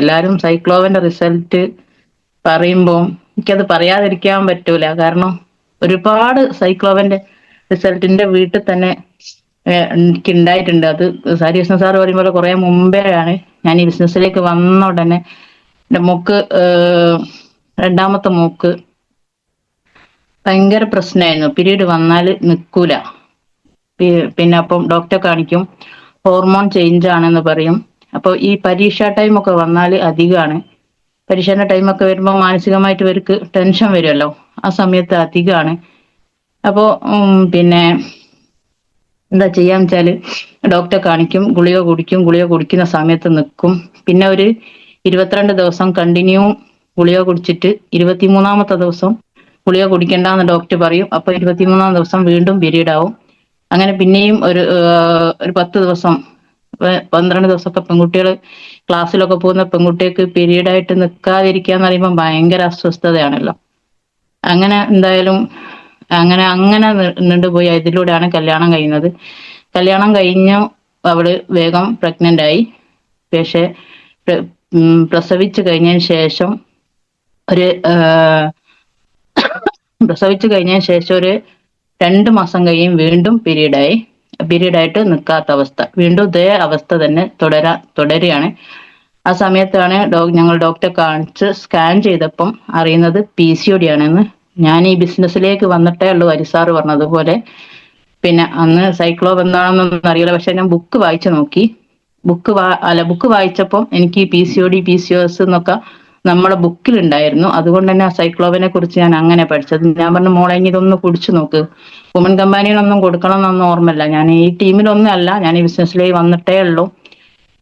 എല്ലാരും സൈക്ലോവന്റെ റിസൾട്ട് പറയുമ്പോൾ എനിക്കത് പറയാതിരിക്കാൻ പറ്റൂല. കാരണം ഒരുപാട് സൈക്ലോവന്റെ റിസൾട്ടിന്റെ വീട്ടിൽ തന്നെ എനിക്ക് ഉണ്ടായിട്ടുണ്ട് അത് സാരി കൃഷ്ണ സാർ പറയുമ്പോൾ കുറെ മുമ്പേയാണ്. ഞാൻ ഈ ബിസിനസ്സിലേക്ക് വന്ന ഉടനെ എന്റെ മൂക്ക് രണ്ടാമത്തെ മൂക്ക് ഭയങ്കര പ്രശ്നമായിരുന്നു പിരീഡ് വന്നാൽ നിൽക്കൂല പിന്നെ അപ്പം ഡോക്ടറെ കാണിക്കും. ഹോർമോൺ ചേഞ്ച് ആണെന്ന് പറയും. അപ്പോൾ ഈ പരീക്ഷ ടൈമൊക്കെ വന്നാൽ അധികമാണ് പരീക്ഷേന്റെ ടൈമൊക്കെ വരുമ്പോൾ മാനസികമായിട്ട് ഇവർക്ക് ടെൻഷൻ വരുമല്ലോ ആ സമയത്ത് അധികമാണ് അപ്പോൾ പിന്നെ എന്താ ചെയ്യാന്ന് വെച്ചാൽ ഡോക്ടറെ കാണിക്കും ഗുളിക കുടിക്കും ഗുളിക കുടിക്കുന്ന സമയത്ത് നിൽക്കും പിന്നെ ഒരു ഇരുപത്തിരണ്ട് ദിവസം കണ്ടിന്യൂ ഗുളിക കുടിച്ചിട്ട് ഇരുപത്തിമൂന്നാമത്തെ ദിവസം ഗുളിക കുടിക്കണ്ടെന്ന് ഡോക്ടർ പറയും. അപ്പൊ ഇരുപത്തിമൂന്നാം ദിവസം വീണ്ടും പീരീഡ് ആവും. അങ്ങനെ പിന്നെയും ഒരു ഒരു പത്ത് ദിവസം പന്ത്രണ്ട് ദിവസമൊക്കെ പെൺകുട്ടികൾ ക്ലാസ്സിലൊക്കെ പോകുന്ന പെൺകുട്ടികൾക്ക് പീരീഡ് ആയിട്ട് നിൽക്കാതിരിക്കുക എന്ന് പറയുമ്പോൾ ഭയങ്കര അസ്വസ്ഥതയാണല്ലോ. അങ്ങനെ എന്തായാലും അങ്ങനെ അങ്ങനെ നീണ്ടുപോയി ഇതിലൂടെയാണ് കല്യാണം കഴിയുന്നത്. കല്യാണം കഴിഞ്ഞു അവൾ വേഗം പ്രഗ്നന്റ് ആയി. പക്ഷെ പ്രസവിച്ചു കഴിഞ്ഞതിന് ശേഷം ഒരു പ്രസവിച്ചു കഴിഞ്ഞതിന് ശേഷം ഒരു രണ്ട് മാസം കഴിയും വീണ്ടും പീരീഡ് ആയി. പീരീഡ് ആയിട്ട് നിൽക്കാത്ത അവസ്ഥ. വീണ്ടും ഇതേ അവസ്ഥ തന്നെ തുടരാ തുടരുകയാണ്. ആ സമയത്താണ് ഡോക് ഞങ്ങൾ ഡോക്ടറെ കാണിച്ച് സ്കാൻ ചെയ്തപ്പം അറിയുന്നത് പി സി ഒ ഡി ആണെന്ന്. ഞാൻ ഈ ബിസിനസ്സിലേക്ക് വന്നിട്ടേ ഉള്ളൂ അരിസാറ് പറഞ്ഞതുപോലെ. പിന്നെ അന്ന് സൈക്ലോ എന്താണെന്നൊന്നും അറിയില്ല പക്ഷെ ഞാൻ ബുക്ക് വായിച്ചു നോക്കി. ബുക്ക് അല്ല ബുക്ക് വായിച്ചപ്പം എനിക്ക് P C O D P C O S എന്നൊക്കെ നമ്മുടെ ബുക്കിലുണ്ടായിരുന്നു. അതുകൊണ്ട് തന്നെ ആ സൈക്ലോവിനെ കുറിച്ച് ഞാൻ അങ്ങനെ പഠിച്ചത്. ഞാൻ പറഞ്ഞു മോളെ ഇനി ഇതൊന്ന് കുടിച്ചു നോക്ക്. വുമൺ കമ്പാനിയിലൊന്നും കൊടുക്കണം എന്നൊന്നും ഓർമ്മയില്ല. ഞാൻ ഈ ടീമിലൊന്നും അല്ല ഞാൻ ഈ ബിസിനസ്സിലേക്ക് വന്നിട്ടേ ഉള്ളൂ.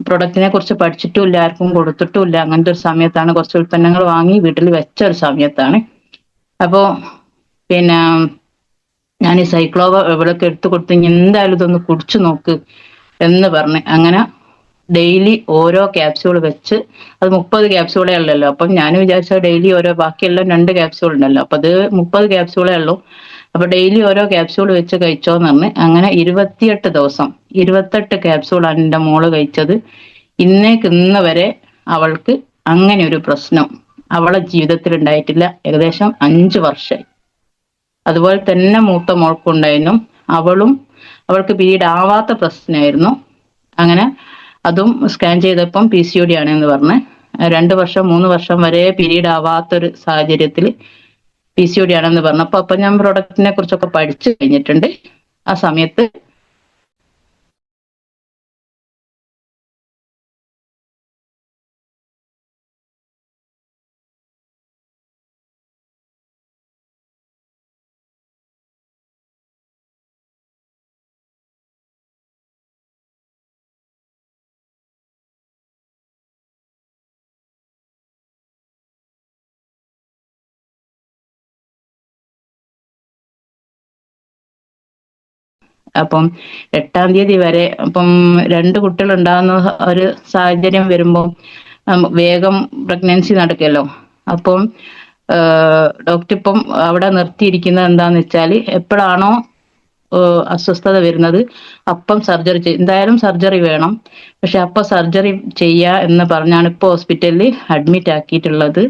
പ്രൊഡക്റ്റിനെ കുറിച്ച് പഠിച്ചിട്ടുമില്ല ആർക്കും കൊടുത്തിട്ടുമില്ല. അങ്ങനത്തെ ഒരു സമയത്താണ് കുറച്ച് ഉൽപ്പന്നങ്ങൾ വാങ്ങി വീട്ടിൽ വെച്ച ഒരു സമയത്താണ്. അപ്പോ പിന്നെ ഞാൻ ഈ സൈക്ലോവ എവിടെയൊക്കെ എടുത്തു കൊടുത്ത് ഇനി എന്തായാലും ഇതൊന്ന് കുടിച്ചു നോക്ക് എന്ന് പറഞ്ഞ്. അങ്ങനെ ഡെയിലി ഓരോ ക്യാപ്സ്യൂൾ വെച്ച് അത് മുപ്പത് ക്യാപ്സ്യൂളേ ഉള്ളല്ലോ. അപ്പം ഞാൻ വിചാരിച്ച ഡെയിലി ഓരോ ബാക്കിയെല്ലാം രണ്ട് ക്യാപ്സ്യൂൾ ഉണ്ടല്ലോ. അപ്പൊ അത് മുപ്പത് ക്യാപ്സ്യൂളേ ഉള്ളൂ. അപ്പൊ ഡെയിലി ഓരോ ക്യാപ്സ്യൂൾ വെച്ച് കഴിച്ചോന്ന് പറഞ്ഞ് അങ്ങനെ ഇരുപത്തിയെട്ട് ദിവസം ഇരുപത്തെട്ട് ക്യാപ്സ്യൂളാണ് എന്റെ മോൾ കഴിച്ചത്. ഇന്നേക്ക് ഇന്ന് വരെ അവൾക്ക് അങ്ങനെ ഒരു പ്രശ്നം അവളെ ജീവിതത്തിൽ ഉണ്ടായിട്ടില്ല ഏകദേശം അഞ്ച് വർഷമായി അതുപോലെ തന്നെ മൂത്ത മോൾക്കുണ്ടായിരുന്നു. അവളും അവൾക്ക് പീരീഡ് ആവാത്ത പ്രശ്നമായിരുന്നു. അങ്ങനെ അതും സ്കാൻ ചെയ്തപ്പം പി സി ഒ ഡി ആണെന്ന് പറഞ്ഞ്. രണ്ട് വർഷം മൂന്ന് വർഷം വരെ പീരീഡ് ആവാത്തൊരു സാഹചര്യത്തിൽ പി സി ഒ ഡി ആണെന്ന് പറഞ്ഞപ്പോൾ അപ്പൊ ഞാൻ പ്രൊഡക്റ്റിനെ കുറിച്ചൊക്കെ പഠിച്ചു കഴിഞ്ഞിട്ടുണ്ട്. ആ സമയത്ത് അപ്പം എട്ടാം തീയതി വരെ അപ്പം രണ്ട് കുട്ടികൾ ഉണ്ടാകുന്ന ഒരു സാഹചര്യം വരുമ്പോൾ വേഗം പ്രഗ്നൻസി നടക്കുമല്ലോ അപ്പം ഡോക്ടർ ഇപ്പം അവിടെ നിർത്തിയിരിക്കുന്നത് എന്താന്ന് വെച്ചാൽ എപ്പോഴാണോ അസ്വസ്ഥത വരുന്നത് അപ്പം സർജറി ചെയ്യും എന്തായാലും സർജറി വേണം. പക്ഷെ അപ്പൊ സർജറി ചെയ്യാ എന്ന് പറഞ്ഞാണ് ഇപ്പൊ ഹോസ്പിറ്റലിൽ അഡ്മിറ്റ് ആക്കിയിട്ടുള്ളത്.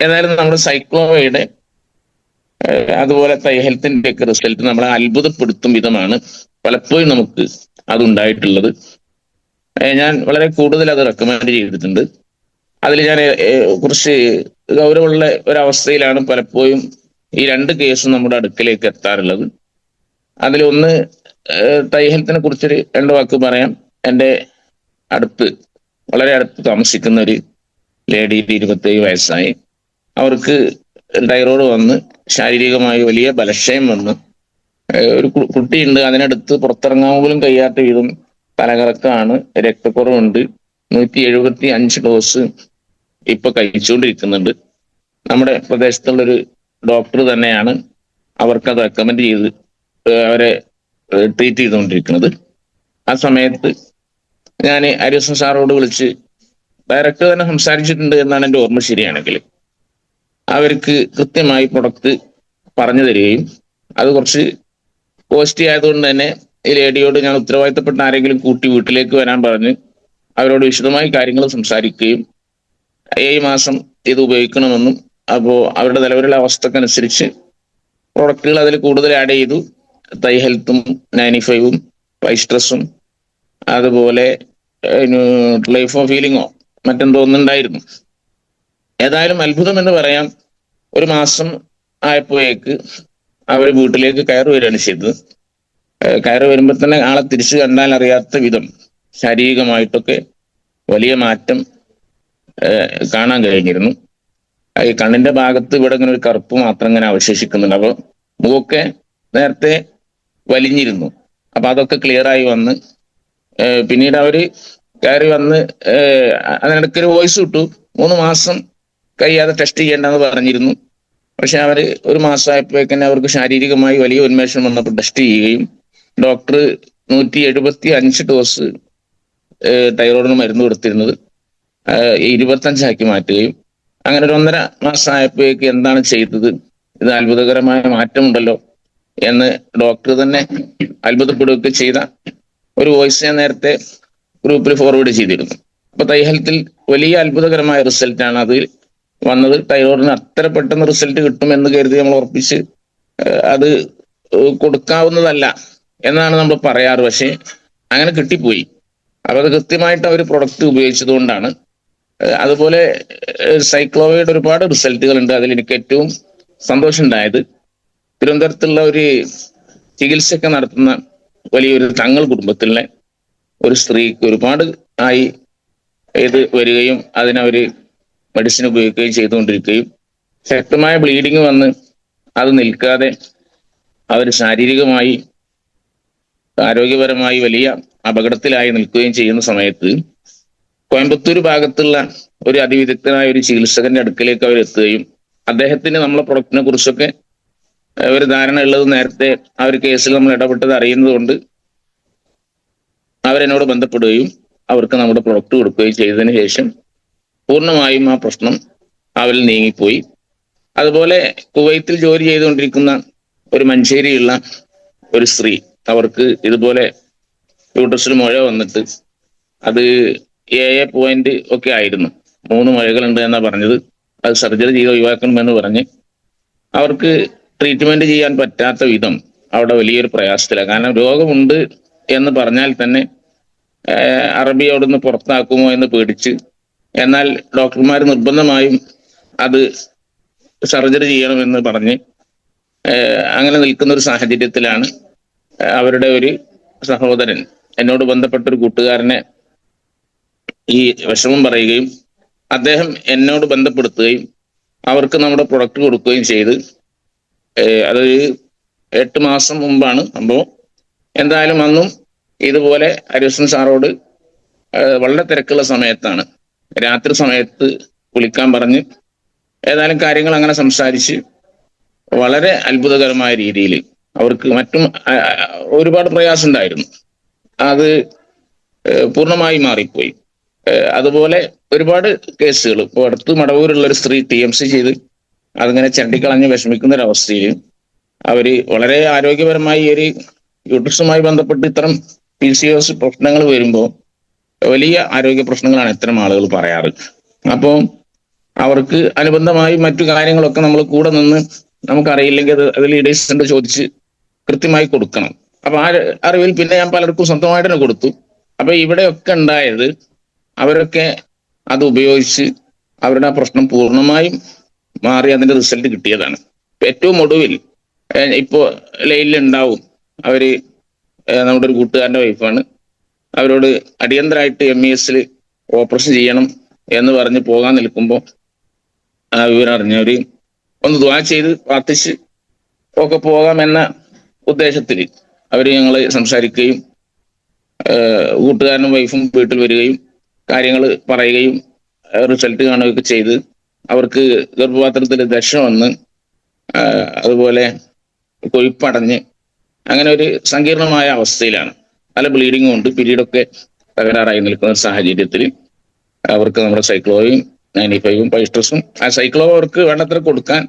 ഏതായാലും നമ്മുടെ സൈക്ലോവയുടെ തൈ ഹെൽത്തിന്റെ ഒക്കെ റിസൾട്ട് നമ്മളെ അത്ഭുതപ്പെടുത്തും വിധമാണ് പലപ്പോഴും നമുക്ക് അതുണ്ടായിട്ടുള്ളത്. ഞാൻ വളരെ കൂടുതൽ അത് റെക്കമെൻഡ് ചെയ്തിട്ടുണ്ട്. അതിൽ ഞാൻ കുറച്ച് ഗൗരവമുള്ള ഒരവസ്ഥയിലാണ് പലപ്പോഴും ഈ രണ്ട് കേസും നമ്മുടെ അടുക്കലേക്ക് എത്താറുള്ളത്. അതിലൊന്ന് ഏഹ് തൈ ഹെൽത്തിനെ കുറിച്ചൊരു രണ്ട് വാക്ക് പറയാം. എന്റെ അടുത്ത് വളരെ അടുത്ത് താമസിക്കുന്ന ഒരു ലേഡി ഇരുപത്തേഴ് വയസ്സായി. അവർക്ക് തൈറോയ്ഡ് വന്ന് ശാരീരികമായി വലിയ ബലക്ഷയം വന്ന് ഒരു കുട്ടിയുണ്ട് അതിനടുത്ത് പുറത്തിറങ്ങാൻ പോലും കഴിയാത്ത വിധം തലകറക്കാണ് രക്തക്കുറവുണ്ട്. നൂറ്റി എഴുപത്തി അഞ്ച് ഡോസ് ഇപ്പൊ കഴിച്ചുകൊണ്ടിരിക്കുന്നുണ്ട്. നമ്മുടെ പ്രദേശത്തുള്ളൊരു ഡോക്ടർ തന്നെയാണ് അവർക്കത് റെക്കമെൻഡ് ചെയ്ത് അവരെ ട്രീറ്റ് ചെയ്തുകൊണ്ടിരിക്കുന്നത്. ആ സമയത്ത് ഞാൻ അരിസം സാറോട് വിളിച്ച് ഡയറക്റ്റ് തന്നെ സംസാരിച്ചിട്ടുണ്ട് എന്നാണ് എന്റെ ഓർമ്മ ശരിയാണെങ്കിൽ. അവർക്ക് കൃത്യമായി പ്രൊഡക്റ്റ് പറഞ്ഞു തരികയും അത് കുറച്ച് കോസ്റ്റ്ലി ആയതുകൊണ്ട് തന്നെ ഈ ലേഡിയോട് ഞാൻ ഉത്തരവാദിത്തപ്പെട്ട ആരെങ്കിലും കൂട്ടി വീട്ടിലേക്ക് വരാൻ പറഞ്ഞ് അവരോട് വിശദമായി കാര്യങ്ങൾ സംസാരിക്കുകയും ഏഴ് മാസം ഇത് ഉപയോഗിക്കണമെന്നും അപ്പോൾ അവരുടെ നിലവിലുള്ള അവസ്ഥക്കനുസരിച്ച് പ്രൊഡക്റ്റുകൾ അതിൽ കൂടുതൽ ആഡ് ചെയ്തു. തൈ ഹെൽത്തും നയന്റി ഫൈവും പൈസ്ട്രസും അതുപോലെ ലൈഫ് ഫീലിങ്ങോ മറ്റെന്തോ ഒന്നുണ്ടായിരുന്നു. ഏതായാലും അത്ഭുതം എന്ന് പറയാം. ഒരു മാസം ആയപ്പോഴേക്ക് അവർ വീട്ടിലേക്ക് കയറി വരികയാണ് ചെയ്തത്. കയറി വരുമ്പോൾ തന്നെ ആളെ തിരിച്ചു കണ്ടാൽ അറിയാത്ത വിധം ശാരീരികമായിട്ടൊക്കെ വലിയ മാറ്റം കാണാൻ കഴിഞ്ഞിരുന്നു. ഈ കണ്ണിന്റെ ഭാഗത്ത് ഇവിടെ ഇങ്ങനെ ഒരു കറുപ്പ് മാത്രം ഇങ്ങനെ അവശേഷിക്കുന്നുണ്ട്. അപ്പൊ മുഖമൊക്കെ നേരത്തെ വലിഞ്ഞിരുന്നു. അപ്പൊ അതൊക്കെ ക്ലിയർ ആയി വന്ന് പിന്നീട് അവർ കയറി വന്ന് അതിനിടയ്ക്ക് ഒരു വോയിസ് കിട്ടു മൂന്ന് മാസം കഴിയാതെ ടെസ്റ്റ് ചെയ്യേണ്ടെന്ന് പറഞ്ഞിരുന്നു. പക്ഷെ അവർ ഒരു മാസമായപ്പോഴേക്കന്നെ അവർക്ക് ശാരീരികമായി വലിയ ഉന്മേഷം വന്നപ്പോൾ ടെസ്റ്റ് ചെയ്യുകയും ഡോക്ടർ നൂറ്റി എഴുപത്തി അഞ്ച് ഡോസ് തൈറോയിഡിന് മരുന്ന് കൊടുത്തിരുന്നത് ഇരുപത്തഞ്ചാക്കി മാറ്റുകയും അങ്ങനെ ഒരു ഒന്നര മാസമായപ്പോഴേക്ക് എന്താണ് ചെയ്തത്? ഇത് അത്ഭുതകരമായ മാറ്റമുണ്ടല്ലോ എന്ന് ഡോക്ടർ തന്നെ അത്ഭുതപ്പെടുകയൊക്കെ ചെയ്ത ഒരു വോയിസ് ഞാൻ നേരത്തെ ഗ്രൂപ്പിൽ ഫോർവേഡ് ചെയ്തിരുന്നു. അപ്പൊ തൈഹൽത്തിൽ വലിയ അത്ഭുതകരമായ റിസൾട്ടാണ് അത് വന്നത് തൈറോയിഡിന് അത്ര പെട്ടെന്ന് റിസൾട്ട് കിട്ടുമെന്ന് കരുതി നമ്മൾ ഉറപ്പിച്ച് അത് കൊടുക്കാവുന്നതല്ല എന്നാണ് നമ്മൾ പറയാറ്. പക്ഷേ അങ്ങനെ കിട്ടിപ്പോയി. അപ്പൊ അത് കൃത്യമായിട്ട് അവർ പ്രൊഡക്റ്റ് ഉപയോഗിച്ചതുകൊണ്ടാണ്. അതുപോലെ സൈക്ലോവയുടെ ഒരുപാട് റിസൾട്ടുകൾ ഉണ്ട് അതിൽ എനിക്ക് ഏറ്റവും സന്തോഷം ഉണ്ടായത് തിരുവനന്തപുരത്തുള്ള ഒരു ചികിത്സയൊക്കെ നടത്തുന്ന വലിയൊരു തങ്ങൾ കുടുംബത്തിലെ ഒരു സ്ത്രീക്ക് ഒരുപാട് ആയി ഇത് വരികയും അതിനവര് മെഡിസിൻ ഉപയോഗിക്കുകയും ചെയ്തുകൊണ്ടിരിക്കുകയും ശക്തമായ ബ്ലീഡിങ് വന്ന് അത് നിൽക്കാതെ അവർ ശാരീരികമായി ആരോഗ്യപരമായി വലിയ അപകടത്തിലായി നിൽക്കുകയും ചെയ്യുന്ന സമയത്ത് കോയമ്പത്തൂർ ഭാഗത്തുള്ള ഒരു അതിവിദഗ്ധനായ ഒരു ചികിത്സകന്റെ അടുക്കലേക്ക് അവർ എത്തുകയും അദ്ദേഹത്തിന് നമ്മളെ പ്രൊഡക്റ്റിനെ കുറിച്ചൊക്കെ ഒരു ധാരണ ഉള്ളത് നേരത്തെ ആ ഒരു കേസിൽ നമ്മൾ ഇടപെട്ടത് അറിയുന്നത് കൊണ്ട് അവരെന്നോട് ബന്ധപ്പെടുകയും അവർക്ക് നമ്മുടെ പ്രൊഡക്റ്റ് കൊടുക്കുകയും ചെയ്തതിന് ശേഷം പൂർണമായും ആ പ്രശ്നം അവരിൽ നീങ്ങിപ്പോയി. അതുപോലെ കുവൈത്തിൽ ജോലി ചെയ്തുകൊണ്ടിരിക്കുന്ന ഒരു മഞ്ചേരിയുള്ള ഒരു സ്ത്രീ അവർക്ക് ഇതുപോലെ യൂട്രസിൽ മുഴ വന്നിട്ട് അത് ഏഴ് പോയിന്റ് ഒക്കെ ആയിരുന്നു. മൂന്ന് മുഴകളുണ്ട് എന്നാ പറഞ്ഞത്. അത് സർജറി ചെയ്ത് ഒഴിവാക്കണമെന്ന് പറഞ്ഞ് അവർക്ക് ട്രീറ്റ്മെന്റ് ചെയ്യാൻ പറ്റാത്ത വിധം അവിടെ വലിയൊരു പ്രയാസത്തിലാണ് കാരണം രോഗമുണ്ട് എന്ന് പറഞ്ഞാൽ തന്നെ അറബി അവിടുന്ന് പുറത്താക്കുമോ എന്ന് പേടിച്ച് എന്നാൽ ഡോക്ടർമാർ നിർബന്ധമായും അത് സർജറി ചെയ്യണമെന്ന് പറഞ്ഞ് അങ്ങനെ നിൽക്കുന്ന ഒരു സാഹചര്യത്തിലാണ് അവരുടെ ഒരു സഹോദരൻ. എന്നോട് ബന്ധപ്പെട്ട ഒരു കൂട്ടുകാരനെ ഈ വിഷമം പറയുകയും അദ്ദേഹം എന്നോട് ബന്ധപ്പെടുത്തുകയും അവർക്ക് നമ്മുടെ പ്രൊഡക്റ്റ് കൊടുക്കുകയും ചെയ്ത് അതൊരു എട്ട് മാസം മുമ്പാണ് സംഭവം. എന്തായാലും അന്നും ഇതുപോലെ അരിവസൻ സാറോട് വളരെ തിരക്കുള്ള സമയത്താണ് രാത്രി സമയത്ത് വിളിക്കാൻ പറഞ്ഞ് ഏതായാലും കാര്യങ്ങൾ അങ്ങനെ സംസാരിച്ച് വളരെ അത്ഭുതകരമായ രീതിയിൽ അവർക്ക് മറ്റും ഒരുപാട് പ്രയാസം ഉണ്ടായിരുന്നു. അത് പൂർണമായി മാറിപ്പോയി. അതുപോലെ ഒരുപാട് കേസുകൾ. ഇപ്പോൾ അടുത്ത് മടവൂരുള്ള ഒരു സ്ത്രീ ടി എം സി ചെയ്ത് അതിങ്ങനെ ചണ്ടിക്കളഞ്ഞ് വിഷമിക്കുന്ന ഒരു അവർ വളരെ ആരോഗ്യപരമായി ഒരു യൂട്രസുമായി ബന്ധപ്പെട്ട് ഇത്തരം പി സി ഒസ് പ്രശ്നങ്ങൾ വരുമ്പോൾ വലിയ ആരോഗ്യ പ്രശ്നങ്ങളാണ് ഇത്തരം ആളുകൾ പറയാറ്. അപ്പോൾ അവർക്ക് അനുബന്ധമായി മറ്റു കാര്യങ്ങളൊക്കെ നമ്മൾ കൂടെ നിന്ന് നമുക്കറിയില്ലെങ്കിൽ അത് അതിൽ ലീഡേഴ്സിന്റെ ചോദിച്ച് കൃത്യമായി കൊടുക്കണം. അപ്പൊ ആ അറിവിൽ പിന്നെ ഞാൻ പലർക്കും സ്വന്തമായിട്ട് തന്നെ കൊടുത്തു. അപ്പൊ ഇവിടെയൊക്കെ ഉണ്ടായത് അവരൊക്കെ അത് ഉപയോഗിച്ച് അവരുടെ ആ പ്രശ്നം പൂർണമായും മാറി അതിന്റെ റിസൾട്ട് കിട്ടിയതാണ്. ഏറ്റവും ഒടുവിൽ ഇപ്പോ ലൈനിൽ ഉണ്ടാവും. അവർ നമ്മുടെ ഒരു കൂട്ടുകാരന്റെ വൈഫാണ്. അവരോട് അടിയന്തരമായിട്ട് എം ഇ എസിൽ ഓപ്പറേഷൻ ചെയ്യണം എന്ന് പറഞ്ഞ് പോകാൻ നിൽക്കുമ്പോൾ ആ വിവരം അറിഞ്ഞവർ ഒന്ന് ദ്വാ ചെയ്ത് പ്രാർത്ഥിച്ച് ഒക്കെ പോകാമെന്ന ഉദ്ദേശത്തിൽ അവർ ഞങ്ങൾ സംസാരിക്കുകയും കൂട്ടുകാരനും വൈഫും വീട്ടിൽ വരികയും കാര്യങ്ങൾ പറയുകയും റിസൾട്ട് കാണുകയൊക്കെ ചെയ്ത് അവർക്ക് ഗർഭപാത്രത്തിൽ ദശ വന്ന് അതുപോലെ കൊഴുപ്പടഞ്ഞ് അങ്ങനെ ഒരു സങ്കീർണമായ അവസ്ഥയിലാണ്. പല ബ്ലീഡിങ്ങും ഉണ്ട്. പിരീഡൊക്കെ തകരാറായി നിൽക്കുന്ന സാഹചര്യത്തിൽ അവർക്ക് നമ്മുടെ സൈക്ലോയും നയന്റി ഫൈവും പൈസ്ട്രസും ആ സൈക്ലോ അവർക്ക് വേണ്ടത്ര കൊടുക്കാൻ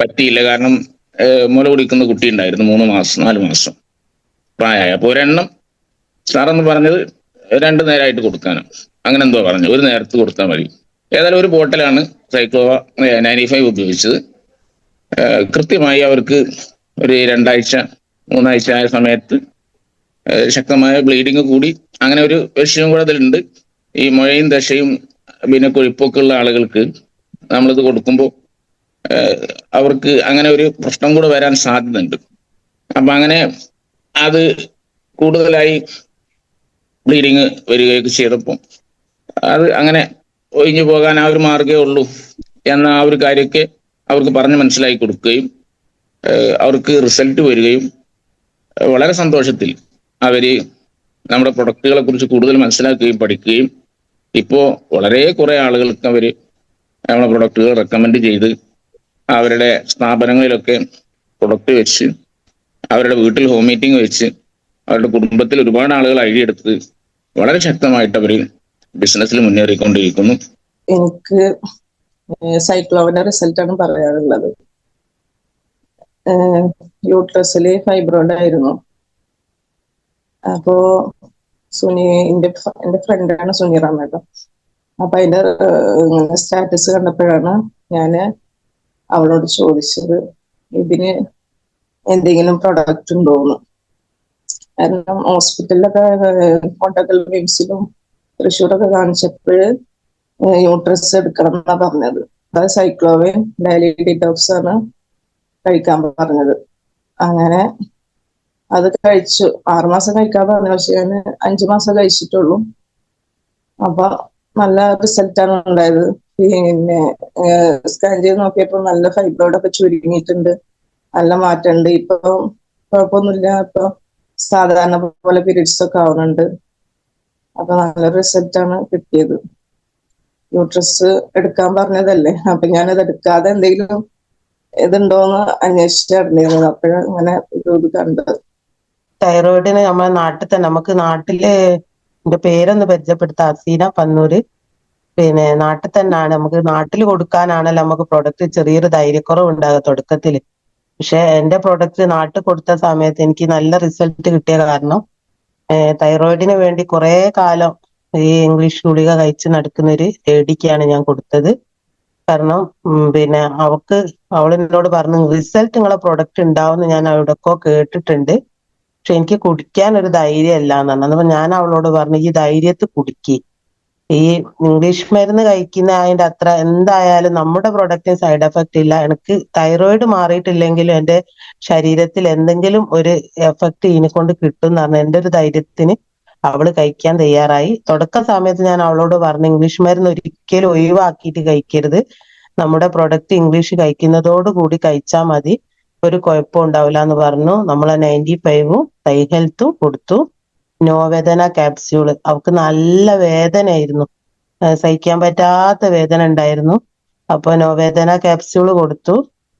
പറ്റിയില്ല. കാരണം മുല കുടിക്കുന്ന കുട്ടി ഉണ്ടായിരുന്നു. മൂന്ന് മാസം നാല് മാസം പ്രായമായ. അപ്പോൾ ഒരെണ്ണം സാറെന്ന് പറഞ്ഞത് രണ്ട് നേരമായിട്ട് കൊടുക്കാനും അങ്ങനെ എന്തോ പറഞ്ഞു. ഒരു നേരത്ത് കൊടുത്താൽ മതി. ഏതായാലും ഒരു ബോട്ടലാണ് സൈക്ലോ നയന്റി ഫൈവ് ഉപയോഗിച്ചത്. കൃത്യമായി അവർക്ക് ഒരു രണ്ടാഴ്ച മൂന്നാഴ്ച ആയ സമയത്ത് ശക്തമായ ബ്ലീഡിങ് കൂടി അങ്ങനെ ഒരു വിഷയം കൂടെ അതിലുണ്ട്. ഈ മുഴയും ദശയും പിന്നെ കൊഴുപ്പൊക്കെ ഉള്ള ആളുകൾക്ക് നമ്മളിത് കൊടുക്കുമ്പോൾ അവർക്ക് അങ്ങനെ ഒരു പ്രശ്നം കൂടെ വരാൻ സാധ്യതയുണ്ട്. അപ്പൊ അങ്ങനെ അത് കൂടുതലായി ബ്ലീഡിങ് വരികയൊക്കെ ചെയ്തപ്പോൾ അത് അങ്ങനെ ഒഴിഞ്ഞു പോകാൻ ആ ഒരു മാർഗേ ഉള്ളൂ എന്ന ആ ഒരു കാര്യമൊക്കെ അവർക്ക് പറഞ്ഞ് മനസ്സിലാക്കി കൊടുക്കുകയും അവർക്ക് റിസൾട്ട് വരികയും വളരെ സന്തോഷത്തിൽ അവർ നമ്മുടെ പ്രൊഡക്റ്റുകളെ കുറിച്ച് കൂടുതൽ മനസ്സിലാക്കുകയും പഠിക്കുകയും ഇപ്പോ വളരെ കുറെ ആളുകൾക്ക് അവർ നമ്മുടെ പ്രൊഡക്റ്റുകൾ റെക്കമെൻഡ് ചെയ്ത് അവരുടെ സ്ഥാപനങ്ങളിലൊക്കെ പ്രൊഡക്റ്റ് വെച്ച് അവരുടെ വീട്ടിൽ ഹോം മീറ്റിംഗ് വെച്ച് അവരുടെ കുടുംബത്തിൽ ഒരുപാട് ആളുകൾ അഴിയെടുത്ത് വളരെ ശക്തമായിട്ട് അവർ ബിസിനസ്സിൽ മുന്നേറിക്കൊണ്ടിരിക്കുന്നു. എനിക്ക് സൈക്ലോവിന്റെ റിസൾട്ടാണ് പറയാറുള്ളത് യൂട്രസിൽ ഫൈബ്രോയിഡ് ആയിരുന്നു. അപ്പോ സുനി എന്റെ എന്റെ ഫ്രണ്ടാണ് സുനിറ മേഡം അപ്പൊ അതിന്റെ ഇങ്ങനെ സ്റ്റാറ്റസ് കണ്ടപ്പോഴാണ് ഞാൻ അവളോട് ചോദിച്ചത് ഇതിന് എന്തെങ്കിലും പ്രൊഡക്റ്റ് ഉണ്ടോന്ന്? കാരണം ഹോസ്പിറ്റലിലൊക്കെ കോട്ടക്കൽ മിംസിലും തൃശ്ശൂരൊക്കെ കാണിച്ചപ്പോഴ് യൂട്രസ് എടുക്കണം എന്നാ പറഞ്ഞത്. അതായത് സൈക്ലോവിൻ ഡയലി ഡിറ്റോക്സ് ആണ് കഴിക്കാൻ പറഞ്ഞത്. അങ്ങനെ അത് കഴിച്ചു. ആറുമാസം കഴിക്കാൻ പറഞ്ഞു. പക്ഷെ ഞാൻ അഞ്ചു മാസം കഴിച്ചിട്ടുള്ളൂ. അപ്പൊ നല്ല റിസൾട്ടാണ് ഉണ്ടായത്. പിന്നെ സ്കാൻ ചെയ്ത് നോക്കിയപ്പോ നല്ല ഫൈബ്രോയിഡ് ഒക്കെ ചുരുങ്ങിയിട്ടുണ്ട്. നല്ല മാറ്റമുണ്ട്. ഇപ്പൊ കുഴപ്പമൊന്നുമില്ല. ഇപ്പൊ സാധാരണ പോലെ പീരീഡ്സ് ഒക്കെ ആവുന്നുണ്ട്. അപ്പൊ നല്ല റിസൾട്ടാണ് കിട്ടിയത്. യൂട്രസ് എടുക്കാൻ പറഞ്ഞതല്ലേ? അപ്പൊ ഞാനത് എടുക്കാതെ എന്തെങ്കിലും ഇതുണ്ടോന്ന് ഇങ്ങനെ ഇത് ഇത് കണ്ടത് തൈറോയിഡിന് നമ്മളെ നാട്ടിൽ തന്നെ നമുക്ക് നാട്ടിൽ എന്റെ പേരൊന്ന് പരിചയപ്പെടുത്ത അസീന പന്നൂര്. പിന്നെ നാട്ടിൽ തന്നെയാണ് നമുക്ക് നാട്ടിൽ കൊടുക്കാനാണല്ലോ നമുക്ക് പ്രൊഡക്റ്റ് ചെറിയൊരു ധൈര്യക്കുറവ് ഉണ്ടാകുക തുടക്കത്തിൽ. പക്ഷെ എന്റെ പ്രൊഡക്റ്റ് നാട്ടിൽ കൊടുത്ത സമയത്ത് എനിക്ക് നല്ല റിസൾട്ട് കിട്ടിയ കാരണം തൈറോയിഡിന് വേണ്ടി കുറെ കാലം ഈ ഇംഗ്ലീഷ് ഗുളിക കഴിച്ച് നടക്കുന്ന ഒരു ലേഡിക്കാണ് ഞാൻ കൊടുത്തത്. കാരണം പിന്നെ അവക്ക് അവൾ പറഞ്ഞു റിസൾട്ട് നിങ്ങളെ പ്രൊഡക്റ്റ് ഉണ്ടാവും ഞാൻ അവിടെക്കോ കേട്ടിട്ടുണ്ട്. പക്ഷെ എനിക്ക് കുടിക്കാൻ ഒരു ധൈര്യം അല്ല എന്നാണ്. അപ്പൊ ഞാൻ അവളോട് പറഞ്ഞു ഈ ധൈര്യത്തിൽ കുടിക്കി. ഈ ഇംഗ്ലീഷ് മരുന്ന് കഴിക്കുന്ന അതിന്റെ അത്ര എന്തായാലും നമ്മുടെ പ്രൊഡക്റ്റിന് സൈഡ് എഫക്റ്റ് ഇല്ല. എനിക്ക് തൈറോയിഡ് മാറിയിട്ടില്ലെങ്കിലും എന്റെ ശരീരത്തിൽ എന്തെങ്കിലും ഒരു എഫക്റ്റ് ഇതിനെ കൊണ്ട് കിട്ടും എന്ന് പറഞ്ഞു എന്റെ ഒരു ധൈര്യത്തിന് അവൾ കഴിക്കാൻ തയ്യാറായി. തുടക്ക സമയത്ത് ഞാൻ അവളോട് പറഞ്ഞു ഇംഗ്ലീഷ് മരുന്ന് ഒരിക്കലും ഒഴിവാക്കിയിട്ട് കഴിക്കരുത്. നമ്മുടെ പ്രൊഡക്റ്റ് ഇംഗ്ലീഷ് കഴിക്കുന്നതോട് കൂടി കഴിച്ചാൽ മതി. ഒരു കുഴപ്പം ഉണ്ടാവില്ല എന്ന് പറഞ്ഞു. നമ്മളെ നയന്റി ഫൈവും തൈ ഹെൽത്തും കൊടുത്തു. നോവേദന ക്യാപ്സ്യൂൾ അവൾക്ക് നല്ല വേദന ആയിരുന്നു സഹിക്കാൻ പറ്റാത്ത വേദന ഉണ്ടായിരുന്നു. അപ്പൊ നോവേദന ക്യാപ്സ്യൂൾ കൊടുത്തു.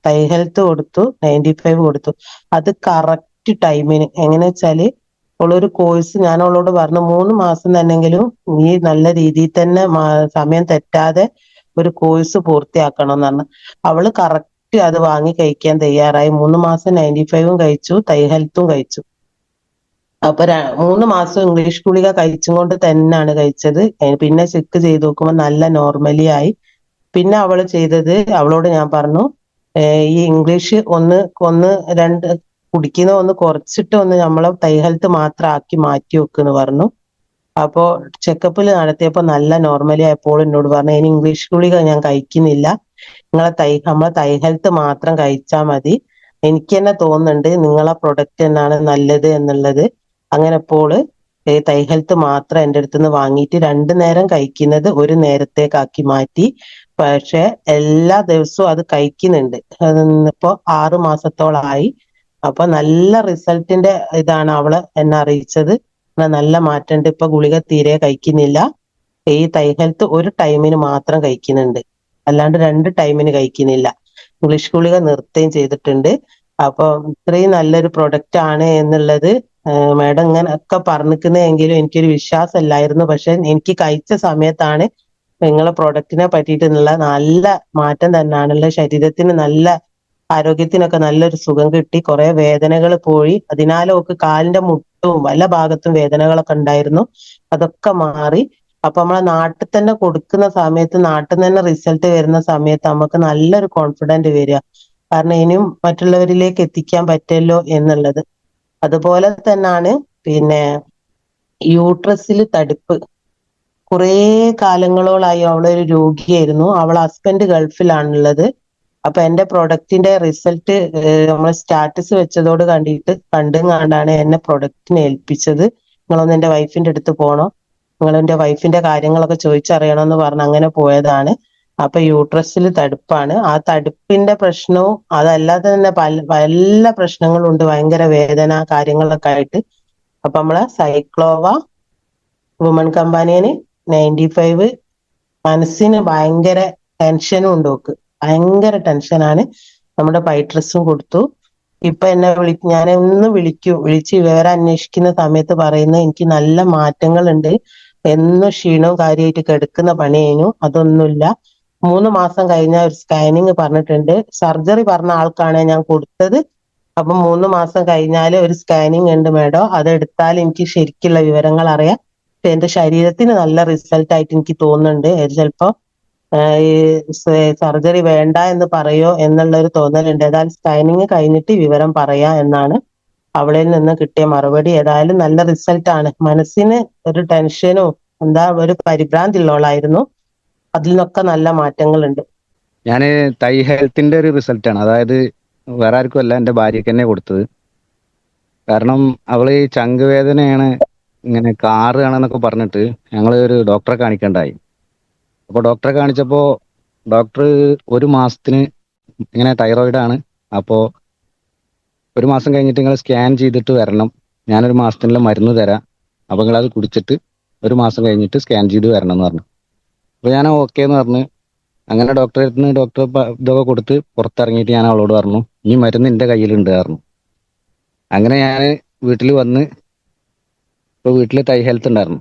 തൈ ഹെൽത്ത് കൊടുത്തു. നയന്റി ഫൈവ് കൊടുത്തു. അത് കറക്റ്റ് ടൈമിന് എങ്ങനെ വെച്ചാൽ ഉള്ളൊരു കോഴ്സ് ഞാൻ അവളോട് പറഞ്ഞു മൂന്ന് മാസം തന്നെങ്കിലും ഈ നല്ല രീതിയിൽ തന്നെ സമയം തെറ്റാതെ ഒരു കോഴ്സ് പൂർത്തിയാക്കണം എന്ന് പറഞ്ഞു. അവൾ കറക്റ്റ് അത് വാങ്ങി കഴിക്കാൻ തയ്യാറായി. മൂന്ന് മാസം നയന്റി ഫൈവും കഴിച്ചു. തൈ ഹെൽത്തും കഴിച്ചു. അപ്പൊ മൂന്ന് മാസം ഇംഗ്ലീഷ് ഗുളിക കഴിച്ചും കൊണ്ട് തന്നെയാണ് കഴിച്ചത്. പിന്നെ ചെക്ക് ചെയ്ത് നോക്കുമ്പോൾ നല്ല നോർമലി ആയി. പിന്നെ അവൾ ചെയ്തത് അവളോട് ഞാൻ പറഞ്ഞു ഈ ഇംഗ്ലീഷ് ഒന്ന് ഒന്ന് രണ്ട് കുടിക്കുന്ന ഒന്ന് കുറച്ചിട്ട് ഒന്ന് നമ്മളെ തൈ ഹെൽത്ത് മാത്രം ആക്കി മാറ്റി വെക്കുന്നു പറഞ്ഞു. അപ്പോ ചെക്കപ്പിൽ നടത്തിയപ്പോ നല്ല നോർമലി ആയപ്പോൾ എന്നോട് പറഞ്ഞു ഇനി ഇംഗ്ലീഷ് ഗുളിക ഞാൻ കഴിക്കുന്നില്ല. നിങ്ങളെ തൈ നമ്മളെ തൈ ഹെൽത്ത് മാത്രം കഴിച്ചാൽ മതി. എനിക്ക് തന്നെ തോന്നുന്നുണ്ട് നിങ്ങളെ പ്രൊഡക്റ്റ് തന്നെയാണ് നല്ലത് എന്നുള്ളത്. അങ്ങനെ ഇപ്പോൾ തൈ ഹെൽത്ത് മാത്രം എന്റെ അടുത്ത് നിന്ന് വാങ്ങിയിട്ട് രണ്ടു നേരം കഴിക്കുന്നത് ഒരു നേരത്തേക്കാക്കി മാറ്റി. പക്ഷെ എല്ലാ ദിവസവും അത് കഴിക്കുന്നുണ്ട്. ഇപ്പോൾ ആറു മാസത്തോളമായി അപ്പൊ നല്ല റിസൾട്ടിന്റെ ഇതാണ് അവൾ എന്നെ അറിയിച്ചത്. നല്ല മാറ്റമുണ്ട് ഇപ്പൊ ഗുളിക തീരെ കഴിക്കുന്നില്ല. ഈ തൈ ഹെൽത്ത് ഒരു ടൈമിന് മാത്രം കഴിക്കുന്നുണ്ട്. അല്ലാണ്ട് രണ്ട് ടൈമിന് കഴിക്കുന്നില്ല. ഇംഗ്ലീഷ് ഗുളിക നിർത്തുകയും ചെയ്തിട്ടുണ്ട്. അപ്പോൾ ഇത്രയും നല്ലൊരു പ്രൊഡക്റ്റ് ആണ് എന്നുള്ളത് മാഡം ഇങ്ങനെ ഒക്കെ പറഞ്ഞിരിക്കുന്നതെങ്കിലും എനിക്കൊരു വിശ്വാസമില്ലായിരുന്നു. പക്ഷെ എനിക്ക് കഴിച്ച സമയത്താണ് നിങ്ങളെ പ്രൊഡക്റ്റിനെ പറ്റിയിട്ടുള്ള നല്ല മാറ്റം തന്നെയാണുള്ള ശരീരത്തിന് നല്ല ആരോഗ്യത്തിനൊക്കെ നല്ലൊരു സുഖം കിട്ടി. കുറെ വേദനകൾ പോയി. അതിനാലും ഒക്കെ കാലിന്റെ മുട്ടും പല ഭാഗത്തും വേദനകളൊക്കെ ഉണ്ടായിരുന്നു. അതൊക്കെ മാറി. അപ്പൊ നമ്മളെ നാട്ടിൽ തന്നെ കൊടുക്കുന്ന സമയത്ത് നാട്ടിൽ നിന്ന് തന്നെ റിസൾട്ട് വരുന്ന സമയത്ത് നമുക്ക് നല്ലൊരു കോൺഫിഡന്റ് വരിക. കാരണം ഇനിയും മറ്റുള്ളവരിലേക്ക് എത്തിക്കാൻ പറ്റല്ലോ എന്നുള്ളത്. അതുപോലെ തന്നെയാണ് പിന്നെ യൂട്രസിൽ തടുപ്പ്. കുറേ കാലങ്ങളോളായി അവളൊരു രോഗിയായിരുന്നു. അവൾ ഹസ്ബൻഡ് ഗൾഫിലാണുള്ളത്. അപ്പൊ എന്റെ പ്രൊഡക്റ്റിന്റെ റിസൾട്ട് നമ്മളെ സ്റ്റാറ്റസ് വെച്ചതോട് കണ്ടിട്ട് കണ്ടും കണ്ടാണ് എന്നെ പ്രൊഡക്റ്റിനെ ഏൽപ്പിച്ചത്. നിങ്ങളൊന്ന് എന്റെ വൈഫിന്റെ അടുത്ത് പോണോ. നിങ്ങൾ എന്റെ വൈഫിന്റെ കാര്യങ്ങളൊക്കെ ചോദിച്ചറിയണം എന്ന് പറഞ്ഞ് അങ്ങനെ പോയതാണ്. അപ്പൊ യൂട്രസിൽ തടുപ്പാണ്. ആ തടുപ്പിന്റെ പ്രശ്നവും അതല്ലാതെ തന്നെ പല പല പ്രശ്നങ്ങളും ഉണ്ട് ഭയങ്കര വേദന കാര്യങ്ങളൊക്കെ ആയിട്ട്. അപ്പൊ നമ്മളെ സൈക്ലോവ വുമൺ കമ്പാനിയന് നയന്റി ഫൈവ് മനസ്സിന് ഭയങ്കര ടെൻഷനും ഉണ്ട് ഭയങ്കര ടെൻഷനാണ് നമ്മുടെ പൈട്രസും കൊടുത്തു. ഇപ്പൊ എന്നെ വിളി ഞാൻ ഒന്ന് വിളിക്കൂ. വിളിച്ച് വിവരം അന്വേഷിക്കുന്ന സമയത്ത് പറയുന്നത് എനിക്ക് നല്ല മാറ്റങ്ങൾ ഉണ്ട് എന്നും ക്ഷീണവും കാര്യമായിട്ട് കിടക്കുന്ന പണിയേനു. അതൊന്നുമില്ല. മൂന്ന് മാസം കഴിഞ്ഞ ഒരു സ്കാനിങ് പറഞ്ഞിട്ടുണ്ട്. സർജറി പറഞ്ഞ ആൾക്കാണ് ഞാൻ കൊടുത്തത്. അപ്പൊ മൂന്ന് മാസം കഴിഞ്ഞാൽ ഒരു സ്കാനിങ് ഉണ്ട് മേഡം. അതെടുത്താൽ എനിക്ക് ശരിക്കുള്ള വിവരങ്ങൾ അറിയാം. എന്റെ ശരീരത്തിന് നല്ല റിസൾട്ട് ആയിട്ട് എനിക്ക് തോന്നുന്നുണ്ട്. അത് ചിലപ്പോ സർജറി വേണ്ട എന്ന് പറയോ എന്നുള്ള ഒരു തോന്നലുണ്ട്. ഏതായാലും സ്കാനിങ് കഴിഞ്ഞിട്ട് വിവരം പറയാ എന്നാണ്. അവളിൽ നിന്ന് കിട്ടിയ മറുപടി ഏതായാലും നല്ല റിസൾട്ട് ആണ്. മനസ്സിന് ഒരു ടെൻഷനോ എന്താ ഒരു പരിഭ്രാന്തി ഉള്ളവളായിരുന്നു. അതിൽ നിന്നൊക്കെ നല്ല മാറ്റങ്ങളുണ്ട്. ഞാൻ തൈ ഹെൽത്തിന്റെ ഒരു റിസൾട്ടാണ് അതായത് വേറെ ആർക്കും അല്ല എന്റെ ഭാര്യയ്ക്ക് തന്നെ കൊടുത്തത്. കാരണം അവൾ ചങ്ക് വേദനയാണ് ഇങ്ങനെ കാറുകയാണെന്നൊക്കെ പറഞ്ഞിട്ട് ഞങ്ങൾ ഒരു ഡോക്ടറെ കാണിക്കണ്ടായി. അപ്പോൾ ഡോക്ടറെ കാണിച്ചപ്പോൾ ഡോക്ടർ ഒരു മാസത്തിന് ഇങ്ങനെ തൈറോയിഡാണ് അപ്പോൾ ഒരു മാസം കഴിഞ്ഞിട്ട് നിങ്ങൾ സ്കാൻ ചെയ്തിട്ട് വരണം. ഞാനൊരു മാസത്തിനുള്ള മരുന്ന് തരാം. നിങ്ങൾ അത് കുടിച്ചിട്ട് ഒരു മാസം കഴിഞ്ഞിട്ട് സ്കാൻ ചെയ്ത് വരണം എന്ന് പറഞ്ഞു. അപ്പോൾ ഞാൻ ഓക്കെ എന്ന് പറഞ്ഞ്. അങ്ങനെ ഡോക്ടറെ അടുത്ത് നിന്ന് ഡോക്ടർ ഇതൊക്കെ കൊടുത്ത് പുറത്തിറങ്ങിയിട്ട് ഞാൻ അവളോട് പറഞ്ഞു ഈ മരുന്ന് എന്റെ കയ്യിലുണ്ട് പറഞ്ഞു. അങ്ങനെ ഞാൻ വീട്ടിൽ വന്ന് ഇപ്പോൾ വീട്ടിൽ തൈ ഹെൽത്ത് ഉണ്ടായിരുന്നു.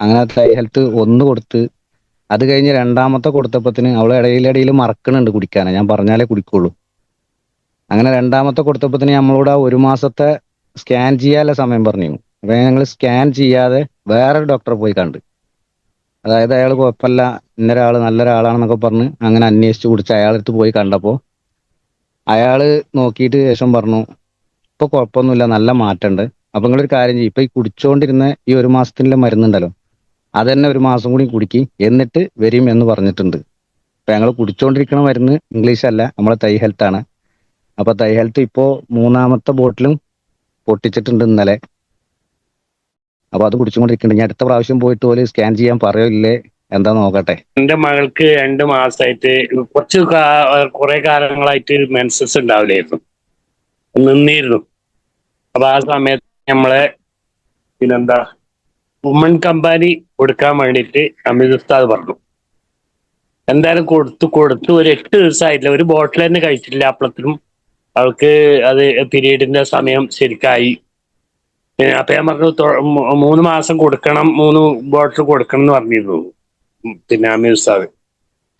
അങ്ങനെ തൈ ഹെൽത്ത് ഒന്ന് കൊടുത്ത് അത് കഴിഞ്ഞ് രണ്ടാമത്തെ കൊടുത്തപ്പത്തിന് അവൾ ഇടയിലിടയിൽ മറക്കണുണ്ട് കുടിക്കാനാണ് ഞാൻ പറഞ്ഞാലേ കുടിക്കുള്ളൂ. അങ്ങനെ രണ്ടാമത്തെ കൊടുത്തപ്പോൾ തന്നെ നമ്മളോട് ആ ഒരു മാസത്തെ സ്കാൻ ചെയ്യാനുള്ള സമയം പറഞ്ഞു അപ്പൊ ഞങ്ങൾ സ്കാൻ ചെയ്യാതെ വേറെ ഡോക്ടറെ പോയി കണ്ട്. അതായത് അയാൾ കുഴപ്പമില്ല ഇന്നൊരാൾ നല്ലൊരാളാണെന്നൊക്കെ പറഞ്ഞ് അങ്ങനെ അന്വേഷിച്ച് കുടിച്ച് അയാളടുത്ത് പോയി കണ്ടപ്പോൾ അയാൾ നോക്കിയിട്ട് ശേഷം പറഞ്ഞു ഇപ്പൊ കുഴപ്പമൊന്നുമില്ല നല്ല മാറ്റമുണ്ട്. അപ്പൊ നിങ്ങളൊരു കാര്യം ചെയ്യും ഇപ്പൊ ഈ കുടിച്ചുകൊണ്ടിരുന്ന ഈ ഒരു മാസത്തിനുള്ള മരുന്നുണ്ടല്ലോ അത് തന്നെ ഒരു മാസം കൂടി കുടിക്കി എന്നിട്ട് വരും എന്ന് പറഞ്ഞിട്ടുണ്ട്. അപ്പൊ ഞങ്ങൾ കുടിച്ചുകൊണ്ടിരിക്കുന്ന മരുന്ന് ഇംഗ്ലീഷ് അല്ല നമ്മളെ തൈ ഹെൽത്ത് ആണ്. അപ്പൊ തൈ ഹെൽത്ത് ഇപ്പോ മൂന്നാമത്തെ ബോട്ടിലും പൊട്ടിച്ചിട്ടുണ്ട് ഇന്നലെ. അപ്പൊ അത് കുടിച്ചുകൊണ്ടിരിക്കുന്നുണ്ട്. ഞാൻ അടുത്ത പ്രാവശ്യം പോയിട്ട് പോലെ സ്കാൻ ചെയ്യാൻ പറയില്ലേ? എന്താ നോക്കട്ടെ? എന്റെ മകൾക്ക് രണ്ട് മാസമായിട്ട് കുറച്ച് കുറെ കാലങ്ങളായിട്ട് മെൻസസ് ഉണ്ടാവില്ലായിരുന്നു. നിന്നിരുന്നു. അപ്പൊ ആ സമയത്ത് നമ്മളെ പിന്നെന്താ വുമൺ കമ്പാനി കൊടുക്കാൻ വേണ്ടിയിട്ട് അമിത് ഉസ്താദ് പറഞ്ഞു. എന്തായാലും കൊടുത്തു കൊടുത്തു ഒരു എട്ട് ദിവസമായിട്ടില്ല. ഒരു ബോട്ടിൽ തന്നെ കഴിച്ചിട്ടില്ല അപ്പളത്തിനും. അവൾക്ക് അത് പീരീഡിന്റെ സമയം ശരിക്കായി. അപ്പൊ ഞാൻ പറഞ്ഞു മൂന്ന് മാസം കൊടുക്കണം മൂന്ന് ബോട്ടിൽ കൊടുക്കണം എന്ന് പറഞ്ഞിരുന്നു. പിന്നെ ഉസ്താദ്.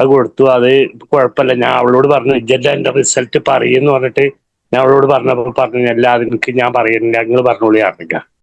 അത് കൊടുത്തു. അത് കുഴപ്പമില്ല. ഞാൻ അവളോട് പറഞ്ഞു ഇജ്ജല്ല എന്റെ റിസൾട്ട് പറയുന്നു പറഞ്ഞിട്ട് ഞാൻ അവളോട് പറഞ്ഞപ്പോൾ പറഞ്ഞു എല്ലാ എനിക്ക് ഞാൻ പറയുന്നില്ല നിങ്ങൾ പറഞ്ഞോളി അറിയില്ല